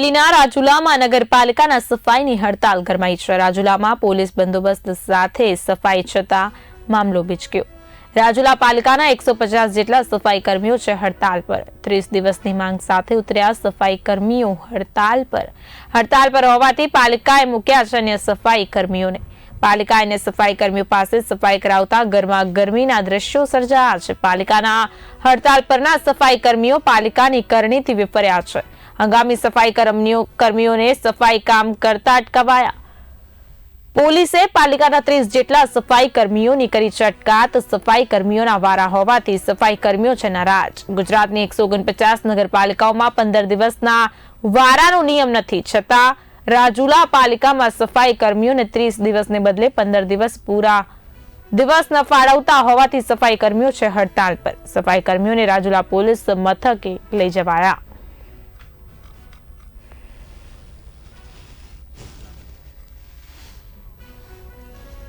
દિલ્હીના રાજુલામાં નગરપાલિકાના સફાઈની હડતાલ ગરમાઈ છે. રાજુલામાં પોલીસ બંદોબસ્ત સાથે સફાઈ છતાં મામલો બિચક્યો. રાજુલા પાલિકાના એકસો પચાસ જેટલા સફાઈ કર્મીઓ છે હડતાલ પર. ત્રીસ દિવસની માંગ સાથે ઉતર્યા સફાઈ કર્મીઓ હડતાલ પર. હડતાલ પર હોવાથી પાલિકાએ મૂક્યા છે અન્ય સફાઈ કર્મીઓને. પાલિકા અને સફાઈ કર્મીઓ પાસે સફાઈ કરાવતા ગરમા ગરમીના દ્રશ્યો સર્જાયા છે. પાલિકાના હડતાલ પરના સફાઈ કર્મીઓ પાલિકાની કરણીથી વિફર્યા છે. હંગામી સફાઈ કર્મીઓ કર્મીઓને સફાઈ કામ કરતા અટકાવાયા. પોલીસે પાલિકાના ત્રીસ જેટલા સફાઈ કર્મીઓની કરી છે અટકાત સફાઈ કર્મીઓના વારા હોવાથી સફાઈ કર્મીઓ છે નારાજ. ગુજરાતની એકસો ઓગણપચાસ નગરપાલિકાઓમાં પંદર દિવસના વારાનો નિયમ નથી. છતાં રાજુલા પાલિકામાં સફાઈ કર્મીઓને ત્રીસ દિવસને બદલે પંદર દિવસ પૂરા દિવસ ન ફાળવતા હોવાથી સફાઈ કર્મીઓ છે હડતાલ પર. સફાઈ કર્મીઓને રાજુલા પોલીસ મથકે લઈ જવાયા.